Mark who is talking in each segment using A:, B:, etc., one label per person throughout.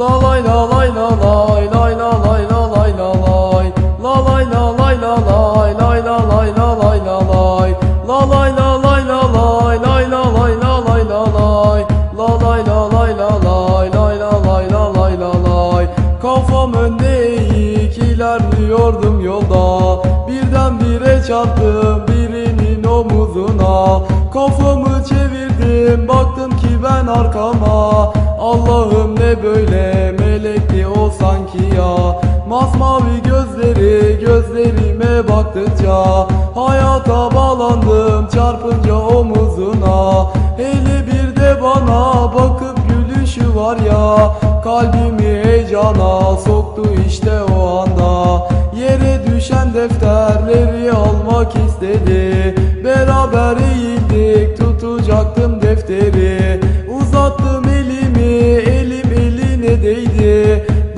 A: La lay la lay la lay lay la lay la lay la lay La lay la lay la lay lay la lay la lay la lay La lay la lay la lay lay la lay la lay la lay La lay la lay la lay lay la lay la lay la lay Kafam önde eğik ilerliyordum yolda Birdenbire çarptım birinin omuzuna Kafamı çevirdim baktım ki ben arkama melekti sanki ya. Masmavi gözleri gözlerime baktıkça Hayata bağlandım çarpınca omuzuna. Hele bir de bana bakıp gülüşü var ya Kalbimi heyecana soktu işte o anda. Yere düşen defterleri almak istedi Beraber eğildik tutacaktım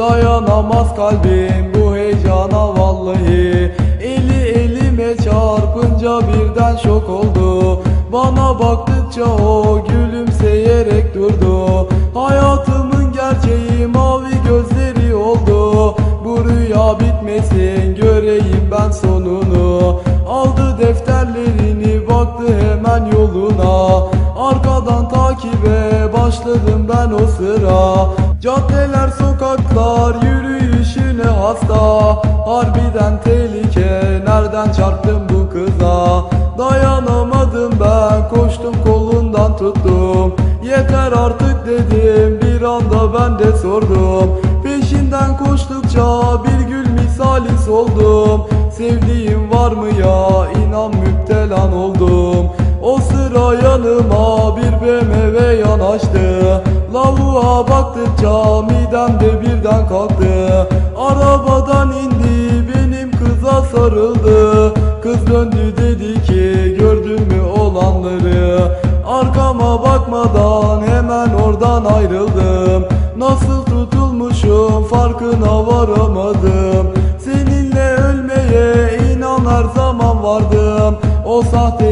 A: Dayanamaz kalbim bu heyecana vallahi. Eli elime çarpınca birden şok oldu. Bana baktıkça o gülümseyerek durdu. Hayatımın gerçeği mavi gözleri oldu. Bu rüya bitmesin göreyim ben sonunu Caddeler sokaklar yürüyüşüne hasta. Harbiden tehlike nereden çarptım bu kıza? Dayanamadım ben koştum kolundan tuttum. Yeter artık dedim bir anda ben de sordum. Peşinden koştukça bir gül misali soldum. Sevdiğim var mı ya? İnan müptelan oldum. O sıra yanıma bir BMW yanaştı Lavuğa baktıkça midemde birden kalktı. Arabadan indi benim kıza sarıldı. Kız döndü dedi ki gördün mü olanları? Arkama bakmadan hemen oradan ayrıldım. Nasıl tutulmuşum farkına varamadım. Seninle ölmeye inan her zaman vardım. O sahte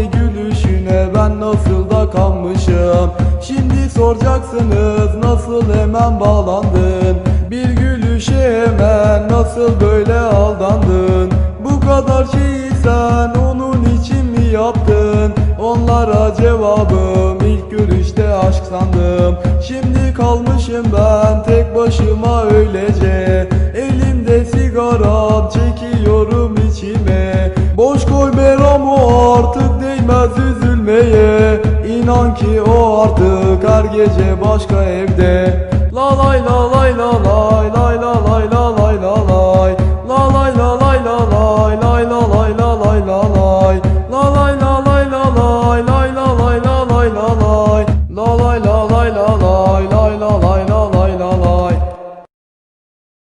A: soracaksınız nasıl hemen bağlandın? Bir gülüşe hemen nasıl böyle aldandın? Bu kadar şeyi sen onun için mi yaptın? Onlara cevabım ilk görüşte aşk sandım. Şimdi kalmışım ben tek başıma öylece. Elimde sigaram çekiyorum içime. Boş koy Meram o artık değmez İnan ki o artık her gece başka evde. La lay la lay la lay lay la lay la